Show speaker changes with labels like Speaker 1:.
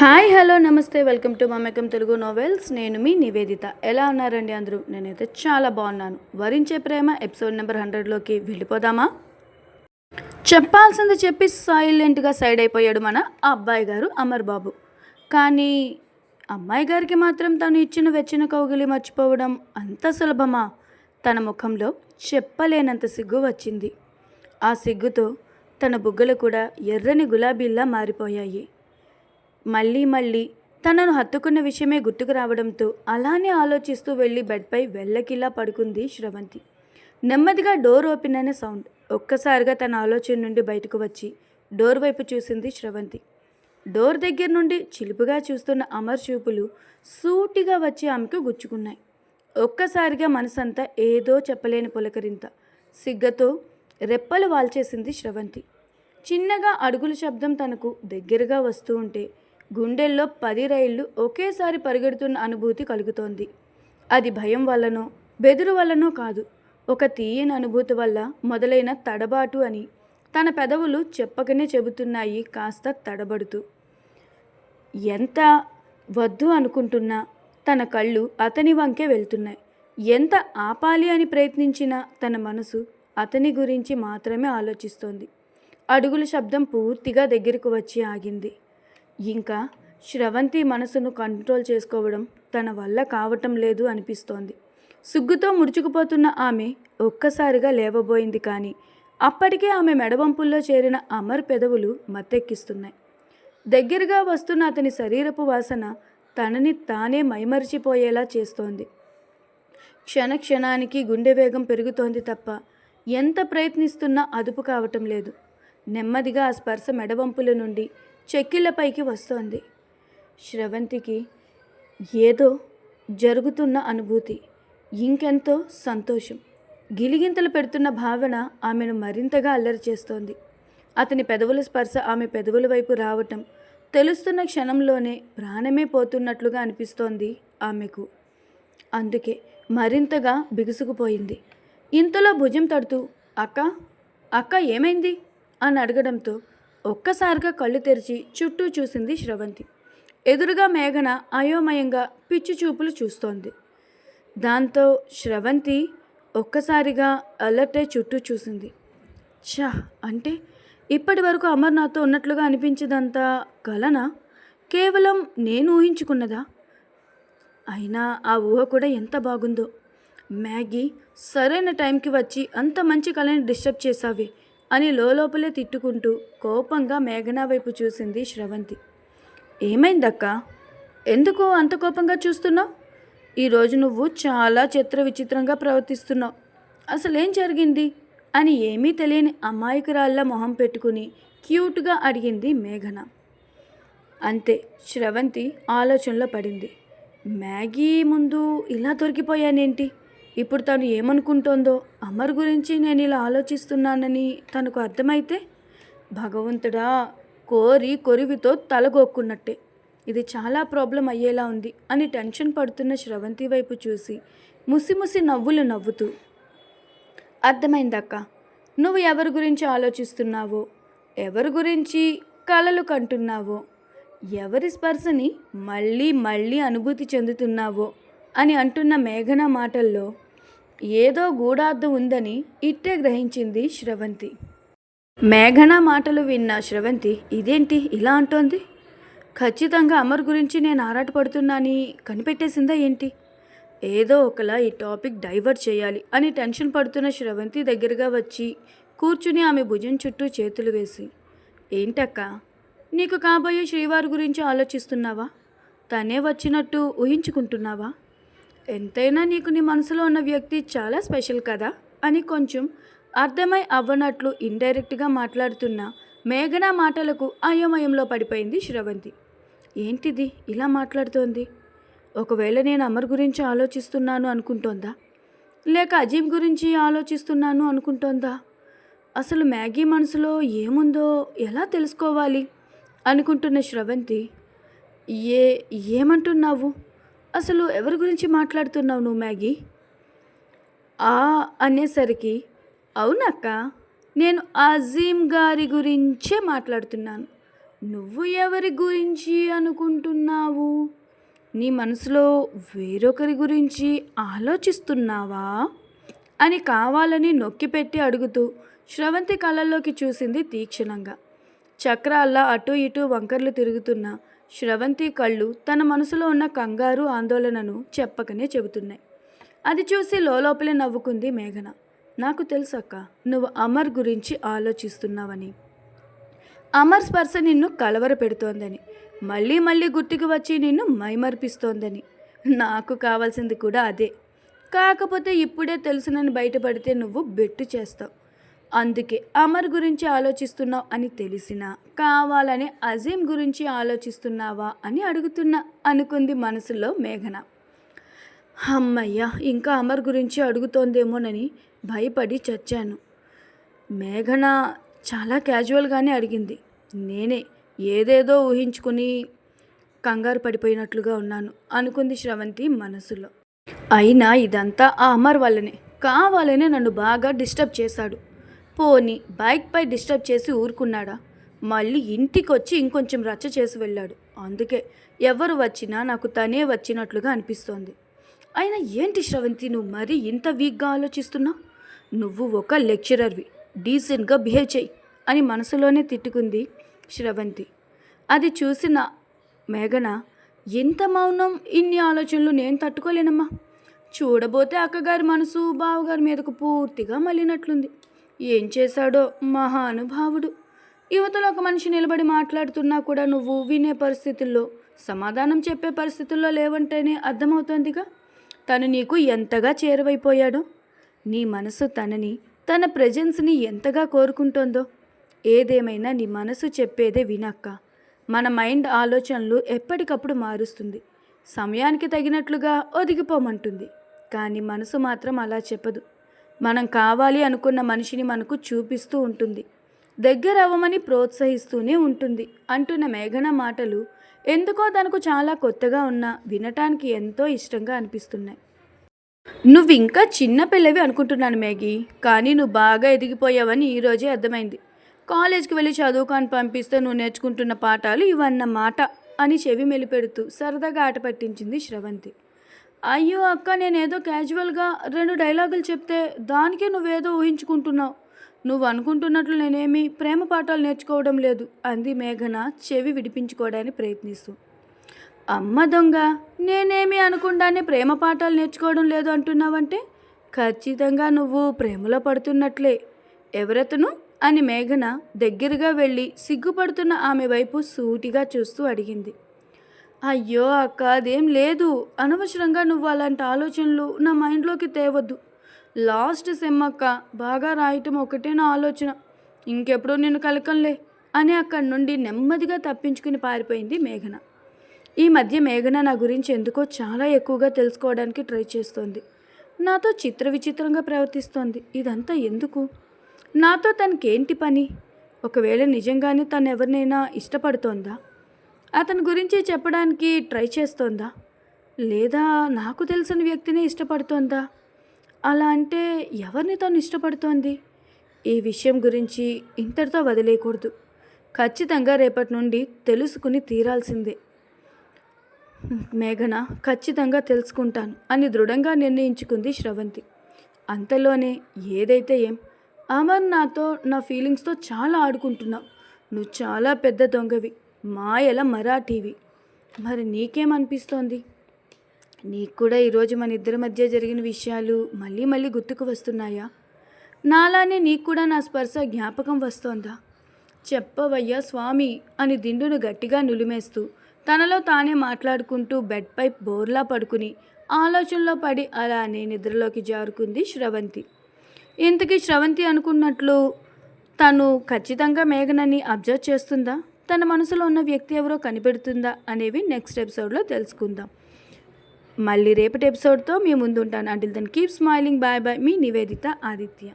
Speaker 1: Hi hello namaste welcome to Mamekam Telugu novels. నేను మీ నివేదిత. ఎలా ఉన్నారండి అందరూ? నేనైతే చాలా బాగున్నాను. వరించే ప్రేమ ఎపిసోడ్ నెంబర్ హండ్రెడ్లోకి వెళ్ళిపోదామా? చెప్పాల్సింది చెప్పి సైలెంట్గా సైడ్ అయిపోయాడు మన అబ్బాయి గారు అమర్ బాబు. కానీ అమ్మాయి గారికి మాత్రం తను ఇచ్చిన వెచ్చిన కౌగిలి మర్చిపోవడం అంత సులభమా? తన ముఖంలో చెప్పలేనంత సిగ్గు వచ్చింది. ఆ సిగ్గుతో తన బుగ్గలు కూడా ఎర్రని గులాబీల్లా మారిపోయాయి. మళ్ళీ మళ్ళీ తనను హత్తుకున్న విషయమే గుర్తుకు రావడంతో అలానే ఆలోచిస్తూ వెళ్ళి బెడ్పై వెళ్ళకిలా పడుకుంది శ్రవంతి. నెమ్మదిగా డోర్ ఓపెన్ అయిన సౌండ్ ఒక్కసారిగా తన ఆలోచన నుండి బయటకు వచ్చి డోర్ వైపు చూసింది శ్రవంతి. డోర్ దగ్గర నుండి చిలుపుగా చూస్తున్న అమర్ చూపులు సూటిగా వచ్చి ఆమెకు గుచ్చుకున్నాయి. ఒక్కసారిగా మనసంతా ఏదో చెప్పలేని పులకరింత సిగ్గతో రెప్పలు వాల్చేసింది శ్రవంతి. చిన్నగా అడుగుల శబ్దం తనకు దగ్గరగా వస్తూ ఉంటే గుండెల్లో పది రైళ్ళు ఒకేసారి పరిగెడుతున్న అనుభూతి కలుగుతోంది. అది భయం వల్లనో బెదురు వల్లనో కాదు. ఒక తీయని అనుభూతి వల్ల మొదలైన తడబాటు అని తన పెదవులు చెప్పకనే చెబుతున్నాయి కాస్త తడబడుతూ. ఎంత వద్దు అనుకుంటున్నా తన కళ్ళు అతని వంకే వెళ్తున్నాయి. ఎంత ఆపాలి అని ప్రయత్నించినా తన మనసు అతని గురించి మాత్రమే ఆలోచిస్తోంది. అడుగుల శబ్దం పూర్తిగా దగ్గరకు వచ్చి ఆగింది. ఇంకా శ్రవంతి మనసును కంట్రోల్ చేసుకోవడం తన వల్ల కావటం లేదు అనిపిస్తోంది. సిగ్గుతో ముడుచుకుపోతున్న ఆమె ఒక్కసారిగా లేవబోయింది కానీ అప్పటికే ఆమె మెడవంపుల్లో చేరిన అమర్ పెదవులు మత్తెక్కిస్తున్నాయి. దగ్గరగా వస్తున్న అతని శరీరపు వాసన తనని తానే మైమరిచిపోయేలా చేస్తోంది. క్షణ క్షణానికి గుండె వేగం పెరుగుతోంది తప్ప ఎంత ప్రయత్నిస్తున్నా అదుపు కావటం లేదు. నెమ్మదిగా ఆ స్పర్శ మెడవంపుల నుండి చెక్కిళ్ళపైకి వస్తోంది. శ్రవంతికి ఏదో జరుగుతున్న అనుభూతి ఇంకెంతో సంతోషం. గిలిగింతలు పెడుతున్న భావన ఆమెను మరింతగా అల్లరి చేస్తోంది. అతని పెదవుల స్పర్శ ఆమె పెదవుల వైపు రావటం తెలుస్తున్న క్షణంలోనే ప్రాణమే పోతున్నట్లుగా అనిపిస్తోంది ఆమెకు. అందుకే మరింతగా బిగుసుకుపోయింది. ఇంతలో భుజం తడుతూ అక్క అక్క ఏమైంది? అని అడగడంతో ఒక్కసారిగా కళ్ళు తెరిచి చుట్టూ చూసింది శ్రవంతి. ఎదురుగా మేఘన అయోమయంగా పిచ్చి చూపులు చూస్తోంది. దాంతో శ్రవంతి ఒక్కసారిగా అలర్ట్ అయి చుట్టూ చూసింది. ఛా అంటే ఇప్పటి వరకు అమర్ నాతో ఉన్నట్లుగా అనిపించదంతా కలనా? కేవలం నేను ఊహించుకున్నదా? అయినా ఆ ఊహ కూడా ఎంత బాగుందో. మ్యాగీ సరైన టైంకి వచ్చి అంత మంచి కళని డిస్టర్బ్ చేసావే అని లోపలే తిట్టుకుంటూ కోపంగా మేఘనా వైపు చూసింది శ్రవంతి. ఏమైందక్క? ఎందుకు అంత కోపంగా చూస్తున్నావు? ఈరోజు నువ్వు చాలా చిత్ర విచిత్రంగా ప్రవర్తిస్తున్నావు. అసలేం జరిగింది? అని ఏమీ తెలియని అమాయకురాళ్ళ మొహం పెట్టుకుని క్యూట్గా అడిగింది మేఘన. అంతే శ్రవంతి ఆలోచనలో పడింది. మ్యాగీ ముందు ఇలా దొరికిపోయానేంటి? ఇప్పుడు తను ఏమనుకుంటోందో అమర్ గురించి నేను ఇలా ఆలోచిస్తున్నానని తనకు అర్థమైతే భగవంతుడా కోరి కొరివితో తలగొక్కున్నట్టే. ఇది చాలా ప్రాబ్లం అయ్యేలా ఉంది అని టెన్షన్ పడుతున్న శ్రవంతి వైపు చూసి ముసిముసి నవ్వులు నవ్వుతూ అర్థమైందక్క నువ్వు ఎవరి గురించి ఆలోచిస్తున్నావో ఎవరి గురించి కలలు కంటున్నావో ఎవరి స్పర్శని మళ్ళీ మళ్ళీ అనుభూతి చెందుతున్నావో అని అంటున్న మేఘన మాటల్లో ఏదో గూఢార్థం ఉందని ఇట్టే గ్రహించింది శ్రవంతి. మేఘన మాటలు విన్న శ్రవంతి ఇదేంటి ఇలా అంటోంది? ఖచ్చితంగా అమర్ గురించి నేను ఆరాటపడుతున్నాని కనిపెట్టేసిందా ఏంటి? ఏదో ఒకలా ఈ టాపిక్ డైవర్ట్ చేయాలి అని టెన్షన్ పడుతున్న శ్రవంతి దగ్గరగా వచ్చి కూర్చుని ఆమె భుజం చుట్టూ చేతులు వేసి ఏంటక్క? నీకు కాబోయే శ్రీవారి గురించి ఆలోచిస్తున్నావా? తనే వచ్చినట్టు ఊహించుకుంటున్నావా? ఎంతైనా నీకు నీ మనసులో ఉన్న వ్యక్తి చాలా స్పెషల్ కదా? అని కొంచెం అర్థమై అవ్వనట్లు ఇండైరెక్ట్గా మాట్లాడుతున్న మేఘన మాటలకు అయోమయంలో పడిపోయింది శ్రవంతి. ఏంటిది ఇలా మాట్లాడుతోంది? ఒకవేళ నేను అమర్ గురించి ఆలోచిస్తున్నాను అనుకుంటోందా? లేక అజీమ్ గురించి ఆలోచిస్తున్నాను అనుకుంటోందా? అసలు మ్యాగీ మనసులో ఏముందో ఎలా తెలుసుకోవాలి? అనుకుంటున్న శ్రవంతి ఏ ఏమంటున్నావు? అసలు ఎవరి గురించి మాట్లాడుతున్నావు నువ్వు మ్యాగీ? ఆ అనేసరికి అవునక్క నేను అజీమ్ గారి గురించే మాట్లాడుతున్నాను. నువ్వు ఎవరి గురించి అనుకుంటున్నావు? నీ మనసులో వేరొకరి గురించి ఆలోచిస్తున్నావా? అని కావాలని నొక్కిపెట్టి అడుగుతూ శ్రవంతి కళ్ళల్లోకి చూసింది తీక్షణంగా. చక్రాల్లా అటు ఇటు వంకర్లు తిరుగుతున్న శ్రవంతి కళ్ళు తన మనసులో ఉన్న కంగారు ఆందోళనను చెప్పకనే చెబుతున్నాయి. అది చూసి లోపలే నవ్వుకుంది మేఘన. నాకు తెలుసక్క నువ్వు అమర్ గురించి ఆలోచిస్తున్నావని. అమర్ స్పర్శ నిన్ను కలవర పెడుతోందని. మళ్ళీ మళ్ళీ గుర్తుకు వచ్చి నిన్ను మైమర్పిస్తోందని. నాకు కావాల్సింది కూడా అదే. కాకపోతే ఇప్పుడే తెలుసునని బయటపడితే నువ్వు బెట్టు చేస్తావు. అందుకే అమర్ గురించి ఆలోచిస్తున్నావు అని తెలిసినా కావాలని అజీం గురించి ఆలోచిస్తున్నావా అని అడుగుతున్నా అనుకుంది మనసులో మేఘన. అమ్మయ్య ఇంకా అమర్ గురించి అడుగుతోందేమోనని భయపడి చచ్చాను. మేఘన చాలా క్యాజువల్గానే అడిగింది. నేనే ఏదేదో ఊహించుకుని కంగారు పడిపోయినట్లుగా ఉన్నాను అనుకుంది శ్రవంతి మనసులో. అయినా ఇదంతా ఆ అమర్ వల్లనే కావాలనే నన్ను బాగా డిస్టర్బ్ చేశాడు. పోని బైక్పై డిస్టర్బ్ చేసి ఊరుకున్నాడా? మళ్ళీ ఇంటికి వచ్చి ఇంకొంచెం రచ్చ చేసి వెళ్ళాడు. అందుకే ఎవరు వచ్చినా నాకు తనే వచ్చినట్లుగా అనిపిస్తోంది. అయినా ఏంటి శ్రవంతి నువ్వు మరీ ఇంత వీక్గా ఆలోచిస్తున్నావు నువ్వు ఒక లెక్చరర్వి డీసెంట్గా బిహేవ్ చేయి అని మనసులోనే తిట్టుకుంది శ్రవంతి. అది చూసిన మేఘన ఎంత మౌనం ఇన్ని ఆలోచనలు నేను తట్టుకోలేనమ్మా. చూడబోతే అక్కగారి మనసు బావగారి మీదకు పూర్తిగా మళ్ళినట్లుంది. ఏం చేశాడో మహానుభావుడు. యువతలో ఒక మనిషి నిలబడి మాట్లాడుతున్నా కూడా నువ్వు వినే పరిస్థితుల్లో సమాధానం చెప్పే పరిస్థితుల్లో లేవంటేనే అర్థమవుతోందిగా? తను నీకు ఎంతగా చేరువైపోయాడో? నీ మనసు తనని తన ప్రజెన్స్ని ఎంతగా కోరుకుంటోందో? ఏదేమైనా నీ మనసు చెప్పేదే వినక్క. మన మైండ్ ఆలోచనలు ఎప్పటికప్పుడు మారుస్తుంది. సమయానికి తగినట్లుగా ఒదిగిపోమంటుంది. కానీ మనసు మాత్రం అలా చెప్పదు. మనం కావాలి అనుకున్న మనిషిని మనకు చూపిస్తూ ఉంటుంది. దగ్గర అవ్వమని ప్రోత్సహిస్తూనే ఉంటుంది. అంటున్న మేఘన మాటలు ఎందుకో తనకు చాలా కొత్తగా ఉన్నా వినటానికి ఎంతో ఇష్టంగా అనిపిస్తున్నాయి. నువ్వు ఇంకా చిన్న పిల్లవి అనుకుంటున్నాను మేఘీ కానీ నువ్వు బాగా ఎదిగిపోయావని ఈరోజే అర్థమైంది. కాలేజ్కి వెళ్ళి చదువుకొని పంపిస్తే నువ్వు నేర్చుకుంటున్న పాఠాలు ఇవన్నమాట అని చెవి మెలిపెడుతూ సరదాగా ఆట పట్టించింది శ్రవంతి. అయ్యో అక్క నేనేదో క్యాజువల్గా రెండు డైలాగులు చెప్తే దానికే నువ్వేదో ఊహించుకుంటున్నావు. నువ్వు అనుకుంటున్నట్లు నేనేమి ప్రేమ పాఠాలు నేర్చుకోవడం లేదు. అంది మేఘన చెవి విడిపించుకోవడానికి ప్రయత్నిస్తూ. అమ్మ దొంగ నేనేమి అనుకుండానే ప్రేమ పాఠాలు నేర్చుకోవడం లేదు అంటున్నావంటే? ఖచ్చితంగా నువ్వు ప్రేమలో పడుతున్నట్లే. ఎవరెతను? అని మేఘన దగ్గరగా వెళ్ళి సిగ్గుపడుతున్న ఆమె వైపు సూటిగా చూస్తూ అడిగింది. అయ్యో అక్క అదేం లేదు. అనవసరంగా నువ్వు అలాంటి ఆలోచనలు నా మైండ్లోకి తేవద్దు. లాస్ట్ సెమ్ అక్క బాగా రాయటం ఒకటే నా ఆలోచన. ఇంకెప్పుడు నేను కలకంలే అని అక్కడి నుండి నెమ్మదిగా తప్పించుకుని పారిపోయింది మేఘన. ఈ మధ్య మేఘన నా గురించి ఎందుకో చాలా ఎక్కువగా తెలుసుకోవడానికి ట్రై చేస్తోంది. నాతో చిత్ర విచిత్రంగా ప్రవర్తిస్తోంది. ఇదంతా ఎందుకు? నాతో తనకేంటి పని? ఒకవేళ నిజంగానే తను ఎవరినైనా ఇష్టపడుతోందా? అతని గురించి చెప్పడానికి ట్రై చేస్తోందా? లేదా నాకు తెలిసిన వ్యక్తిని ఇష్టపడుతోందా? అలా అంటే ఎవరిని తను ఇష్టపడుతోంది? ఈ విషయం గురించి ఇంతటితో వదిలేయకూడదు. ఖచ్చితంగా రేపటి నుండి తెలుసుకుని తీరాల్సిందే. మేఘన ఖచ్చితంగా తెలుసుకుంటాను అని దృఢంగా నిర్ణయించుకుంది శ్రవంతి. అంతలోనే ఏదైతే ఏం అమర్ నాతో నా ఫీలింగ్స్తో చాలా ఆడుకుంటున్నావు. నువ్వు చాలా పెద్ద దొంగవి. మాయల మరాఠీవి. మరి నీకేమనిపిస్తోంది? నీకు కూడా ఈరోజు మన ఇద్దరి మధ్య జరిగిన విషయాలు మళ్ళీ మళ్ళీ గుర్తుకు వస్తున్నాయా? నాలానే నీకు కూడా నా స్పర్శ జ్ఞాపకం వస్తోందా? చెప్పవయ్యా స్వామి అని దిండును గట్టిగా నులిమేస్తూ తనలో తానే మాట్లాడుకుంటూ బెడ్పై బోర్లా పడుకుని ఆలోచనలో పడి అలానే నిద్రలోకి జారుకుంది శ్రవంతి. ఇంతకీ శ్రవంతి అనుకున్నట్లు తను ఖచ్చితంగా మేఘనని అబ్జర్వ్ చేస్తుందా? తన మనసులో ఉన్న వ్యక్తి ఎవరో కనిపెడుతుందా అనేవి నెక్స్ట్ ఎపిసోడ్లో తెలుసుకుందాం. మళ్ళీ రేపటి ఎపిసోడ్తో మీ ముందు ఉంటాను until then keep smiling bye bye మీ నివేదిత ఆదిత్య.